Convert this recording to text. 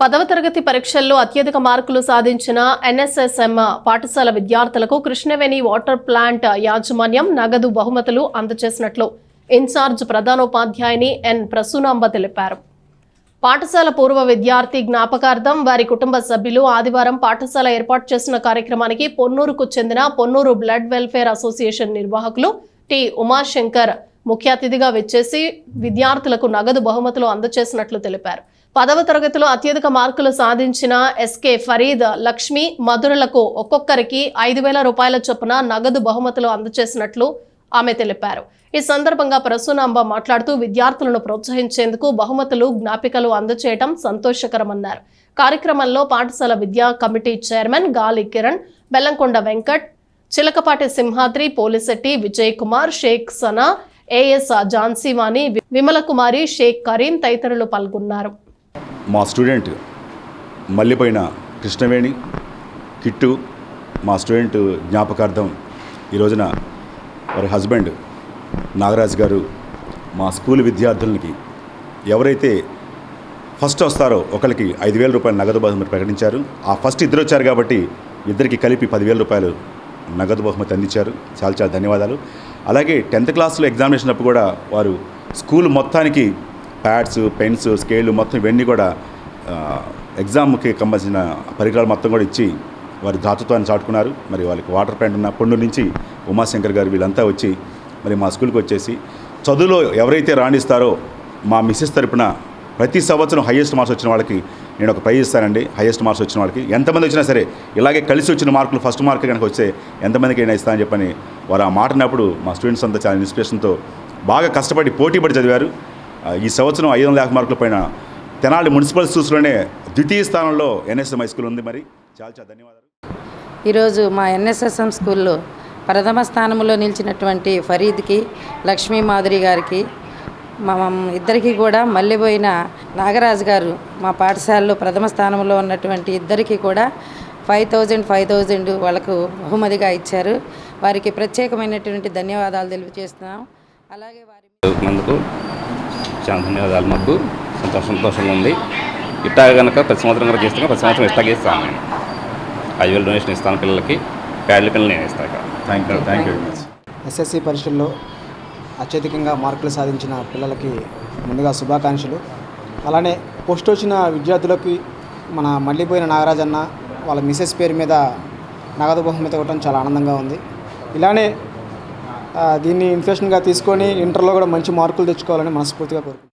పదవ తరగతి పరీక్షల్లో అత్యధిక మార్కులు సాధించిన ఎన్ఎస్ఎస్ఎం పాఠశాల విద్యార్థులకు కృష్ణవేణి వాటర్ ప్లాంట్ యాజమాన్యం నగదు బహుమతులు అందజేసినట్లు ఇన్ఛార్జ్ ప్రధానోపాధ్యాయుని ఎన్ ప్రసూనాంబ తెలిపారు. పాఠశాల పూర్వ విద్యార్థి జ్ఞాపకార్థం వారి కుటుంబ సభ్యులు ఆదివారం పాఠశాల ఏర్పాటు చేసిన కార్యక్రమానికి పొన్నూరుకు చెందిన పొన్నూరు బ్లడ్ వెల్ఫేర్ అసోసియేషన్ నిర్వాహకులు టి ఉమాశంకర్ ముఖ్య అతిథిగా వచ్చేసి విద్యార్థులకు నగదు బహుమతులు అందజేసినట్లు తెలిపారు. పదవ తరగతిలో అత్యధిక మార్కులు సాధించిన ఎస్కే ఫరీద్ లక్ష్మి మధురలకు ఒక్కొక్కరికి ఐదు వేల రూపాయల చొప్పున నగదు బహుమతులు అందజేసినట్లు ఆమె తెలిపారు. ఈ సందర్భంగా ప్రసూనాంబ మాట్లాడుతూ విద్యార్థులను ప్రోత్సహించేందుకు బహుమతులు జ్ఞాపికలు అందజేయడం సంతోషకరమన్నారు. కార్యక్రమంలో పాఠశాల విద్యా committee chairman Gali Kiran Bellamkonda Venkat Chilakapati Simhadri Polisetty Vijay Kumar Sheikh Sana A S Jhansivani Vimala Kumari Sheikh Kareem తదితరులు పాల్గొన్నారు. మా స్టూడెంట్ మల్లిపోయిన కృష్ణవేణి కిట్టు మా స్టూడెంట్ జ్ఞాపకార్థం ఈ రోజున వారి హస్బెండ్ నాగరాజ్ గారు మా స్కూల్ విద్యార్థులకి ఎవరైతే ఫస్ట్ వస్తారో ఒకరికి ఐదు వేల రూపాయలు నగదు బహుమతి ప్రకటించారు. ఆ ఫస్ట్ ఇద్దరు వచ్చారు కాబట్టి ఇద్దరికి కలిపి పదివేల రూపాయలు నగదు బహుమతి అందించారు. చాలా చాలా ధన్యవాదాలు. అలాగే టెన్త్ క్లాస్లో ఎగ్జామినేషన్ అప్పుడు కూడా వారు స్కూల్ మొత్తానికి ప్యాడ్స్ పెన్స్ స్కేళ్ళు మొత్తం ఇవన్నీ కూడా ఎగ్జామ్కి సంబంధించిన పరికరాలు మొత్తం కూడా ఇచ్చి వారి దాతృత్వాన్ని చాటుకున్నారు. మరి వాళ్ళకి వాటర్ ప్యాంట్ ఉన్న పొండు నుంచి ఉమాశంకర్ గారు వీళ్ళంతా వచ్చి మరి మా స్కూల్కి వచ్చేసి చదువులో ఎవరైతే రాణిస్తారో మా మిస్సెస్ తరపున ప్రతి సంవత్సరం హయ్యెస్ట్ మార్క్స్ వచ్చిన వాళ్ళకి నేను ఒక ప్రైజ్ ఇస్తానండి. హయ్యెస్ట్ మార్క్స్ వచ్చిన వాళ్ళకి. ఎంతమంది వచ్చినా సరే ఇలాగే కలిసి వచ్చిన మార్కులు ఫస్ట్ మార్క్ కనుక వస్తే ఎంతమందికి అయినా ఇస్తానని చెప్పని వారు ఆ మాటనప్పుడు మా స్టూడెంట్స్ అంతా చాలా ఇన్స్పిరేషన్తో బాగా కష్టపడి పోటీపడి చదివారు. ఈ సంవత్సరం ఐదు వందల యాభై మార్కుల పైన తెనాలి మున్సిపల్ స్కూల్స్లోనే ద్వితీయ స్థానంలో ఎన్ఎస్ఎం హై స్కూల్ ఉంది మరి. చాలా చాలా ధన్యవాదాలు. ఈరోజు మా ఎన్ఎస్ఎస్ఎం స్కూల్లో ప్రథమ స్థానంలో నిలిచినటువంటి ఫరీద్కి లక్ష్మీ మాధురి గారికి మా ఇద్దరికి కూడా మళ్ళీపోయిన నాగరాజు గారు మా పాఠశాలలో ప్రథమ స్థానంలో ఉన్నటువంటి ఇద్దరికి కూడా ఫైవ్ థౌజండ్ ఫైవ్ థౌజండ్ వాళ్ళకు బహుమతిగా ఇచ్చారు. వారికి ప్రత్యేకమైనటువంటి ధన్యవాదాలు తెలియజేస్తున్నాం. అలాగే వారి చాలా ధన్యవాదాలు. మాకు సంతోషం సంతోషంగా ఉంది. ఇట్టా కనుక ప్రతి సంవత్సరం కనుక చేస్తాను ప్రతి సంవత్సరం ఇస్తాగే ఇస్తాను నేను ఐదు వేలు డొనేషన్ ఇస్తాను పిల్లలకి. ప్యాడ్ల పిల్లలు నేను ఇస్తాను thank you thank you very much SSC పరీక్షల్లో అత్యధికంగా మార్కులు సాధించిన పిల్లలకి ముందుగా శుభాకాంక్షలు. అలానే పోస్ట్ వచ్చిన విద్యార్థులకి మన మళ్ళీపోయిన నాగరాజన్న వాళ్ళ మిసెస్ పేరు మీద నగదు బహుమతి ఇవ్వటం చాలా ఆనందంగా ఉంది. ఇలానే దీన్ని ఇన్ఫెక్షన్గా తీసుకొని ఇంటర్లో కూడా మంచి మార్కులు తెచ్చుకోవాలని మనస్ఫూర్తిగా కోరుకుంటున్నాను.